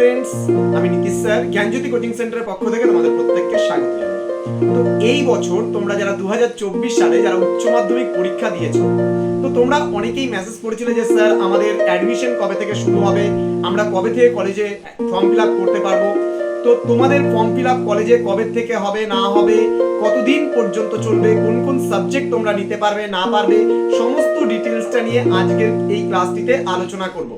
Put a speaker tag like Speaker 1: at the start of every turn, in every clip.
Speaker 1: Students, আমি Nitish sir, জ্ঞানজ্যোতি coaching সেন্টারের পক্ষ থেকে তোমাদের প্রত্যেককে স্বাগত তো এই বছর তোমরা যারা দু হাজার চব্বিশ সালে যারা উচ্চ মাধ্যমিক পরীক্ষা দিয়েছ, তো তোমরা অনেকেই মেসেজ করেছিলে যে, স্যার, আমাদের অ্যাডমিশন কবে থেকে শুরু হবে? আমরা কবে থেকে কলেজে ফর্ম ফিল করতে পারব? তো তোমাদের ফর্ম ফিল কলেজে কবে থেকে হবে, না হবে, কতদিন পর্যন্ত চলবে, কোন কোন সাবজেক্ট তোমরা নিতে পারবে, না পারবে, সমস্ত ডিটেলসটা নিয়ে আজকের এই ক্লাসটিতে আলোচনা করব।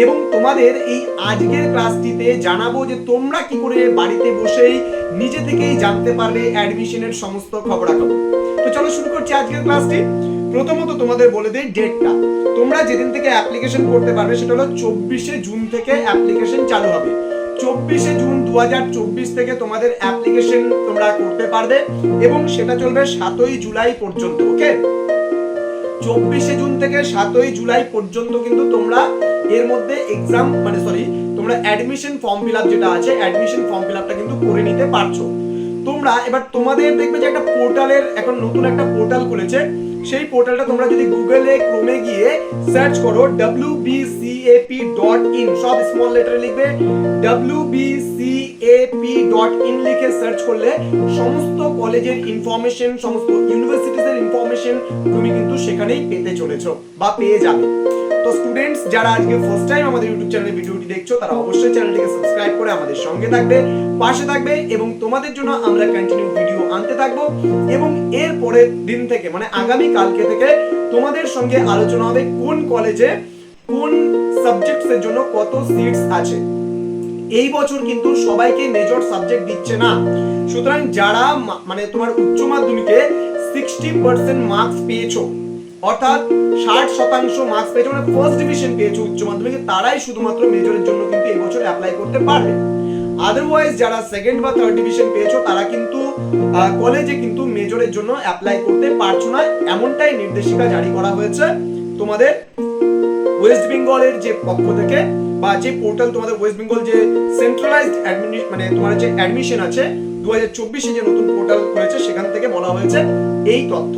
Speaker 1: এবং তোমাদের এই আজকের ক্লাসটিতে জানাব যে তোমরা কি করে বাড়িতে বসেই নিজে থেকেই জানতে পারবে অ্যাডমিশনের সমস্ত খবরাখবর। তো চলো শুরু করছি আজকের ক্লাসটি। প্রথমত তোমাদের বলে দেই ডেটটা। তোমরা যেদিন থেকে অ্যাপ্লিকেশন করতে পারবে সেটা হলো চব্বিশে জুন থেকে অ্যাপ্লিকেশন চালু হবে। চব্বিশে জুন দু হাজার চব্বিশ থেকে তোমাদের অ্যাপ্লিকেশন তোমরা করতে পারবে এবং সেটা চলবে সাতই জুলাই পর্যন্ত ওকে চব্বিশে জুন থেকে সাতই জুলাই পর্যন্ত কিন্তু তোমরা এর মধ্যে এক্সাম মানে সরি তোমরা অ্যাডমিশন ফর্ম ফিল যেটা আছে অ্যাডমিশন ফর্ম ফিল কিন্তু করে নিতে পারছ। তোমরা এবার তোমাদের দেখবে যে একটা পোর্টালের এখন নতুন একটা পোর্টাল খুলেছে। সেই পোর্টালটা তোমরা যদি গুগলে ক্রোমে গিয়ে সার্চ করো wbcap.in সব স্মল লেটারে লিখবে wbcap.in লিখে সার্চ করলে সমস্ত কলেজের ইনফরমেশন সমস্ত ইউনিভার্সিটিজের ইনফরমেশন তুমি কিন্তু সেখানেই পেতে চলেছো বা পেয়ে যাবে। তো স্টুডেন্টস যারা আজকে ফার্স্ট টাইম আমাদের ইউটিউব চ্যানেলে ভিডিওটি দেখছ, তারা অবশ্যই চ্যানেলটিকে সাবস্ক্রাইব করে আমাদের সঙ্গে থাকবে, পাশে থাকবে এবং তোমাদের জন্য আমরা কন্টিনিউ ভিডিও আনতে থাকব এবং এর পরের দিন থেকে মানে আগামী কালকে থেকে তোমাদের সঙ্গে আলোচনা হবে কোন কলেজে কোন সাবজেক্টসের জন্য কত সিটস আছে। এই বছর কিন্তু সবাইকে মেজর সাবজেক্ট দিচ্ছে না। সুতরাং যারা মানে তোমার উচ্চ মাধ্যমিকে সিক্সটি পার্সেন্ট মার্কস পেয়েছ অর্থাৎ ষাট শতাংশ মার্কস পেয়েছ মানে ফার্স্ট ডিভিশন পেয়েছ উচ্চ মাধ্যমিকে, তারাই শুধুমাত্র মেজরের জন্য কিন্তু এই বছর অ্যাপ্লাই করতে পারবে। আদারওয়াইজ যারা সেকেন্ড বা থার্ড ডিভিশন পেয়েছ, তারা কিন্তু কলেজে কিন্তু মেজরের জন্য অ্যাপ্লাই করতে পারছ না। এমনটাই নির্দেশিকা জারি করা হয়েছে তোমাদের ওয়েস্ট বেঙ্গলের যে পক্ষ থেকে, বা যে পোর্টাল তোমাদের ওয়েস্ট বেঙ্গল যে সেন্ট্রালাইজড মানে তোমার যে অ্যাডমিশন আছে দু হাজার চব্বিশে যে নতুন পোর্টাল করেছে, সেখান থেকে বলা হয়েছে এই তথ্য।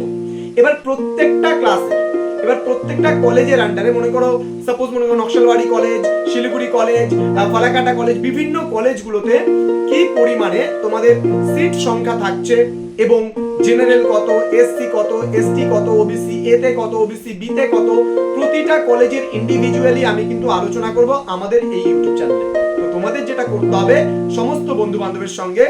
Speaker 1: এবার প্রত্যেকটা ক্লাসে এবার প্রত্যেকটা কলেজের আন্ডারে মনে করো সাপোজ মনে করো Naxalbari college Siliguri college Falakata college বিভিন্ন কলেজগুলোতে কি পরিমাণে তোমাদের সিট সংখ্যা থাকছে এবং জেনারেল কত এসসি কত এসটি কত ওবিসি এতে কত ওবিসি বিতে কত, প্রতিটা কলেজের ইন্ডিভিজুয়ালি আমি কিন্তু আলোচনা করব আমাদের এই ইউটিউব চ্যানেলে তো তোমাদের যেটা করতে হবে, সমস্ত বন্ধু বান্ধবের সঙ্গে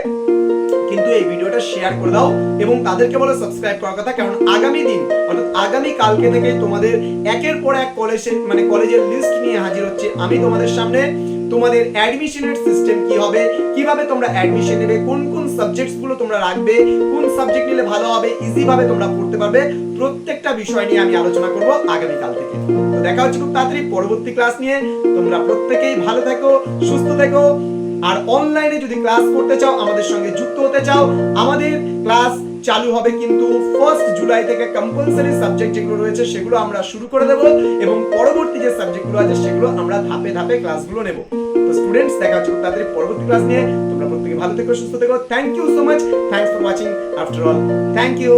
Speaker 1: কিন্তু এই ভিডিওটা শেয়ার করে দাও এবং তাদেরকে বলো সাবস্ক্রাইব করার কথা। কারণ আগামী দিন, অর্থাৎ আগামী কালকে থেকে তোমাদের একের পর এক কলেজের মানে কলেজের লিস্ট নিয়ে হাজির হচ্ছে আমি তোমাদের সামনে। তোমাদের অ্যাডমিশনের সিস্টেম কি হবে? কীভাবে তোমরা অ্যাডমিশন নেবে? কোন কোন সাবজেক্টসগুলো তোমরা রাখবে? কোন সাবজেক্ট নিলে ভালো হবে? ইজি ভাবে তোমরা পড়তে পারবে। প্রত্যেকটা বিষয় নিয়ে আমি আলোচনা করব আগামী কাল থেকে। তো দেখা হচ্ছে খুব তাড়াতাড়ি পরবর্তী ক্লাস নিয়ে। তোমরা প্রত্যেকেই ভালো থেকো, সুস্থ থেকো। আর অনলাইনে যদি ক্লাস করতে চাও, আমাদের সঙ্গে যুক্ত হতে চাও, আমাদের ক্লাস চালু হবে কিন্তু ফার্স্ট জুলাই থেকে কম্পালসারি সাবজেক্ট যেগুলো রয়েছে, সেগুলো আমরা শুরু করে দেব এবং পরবর্তী যে সাবজেক্টগুলো আছে, সেগুলো আমরা ধাপে ধাপে ক্লাসগুলো নেব। তো স্টুডেন্টস দেখা হচ্ছে তাড়াতাড়ি পরবর্তী ক্লাস নিয়ে। তোমরা প্রত্যেকে ভালো থেকো, সুস্থ থেকো। Thank you so much thanks for watching after all thank you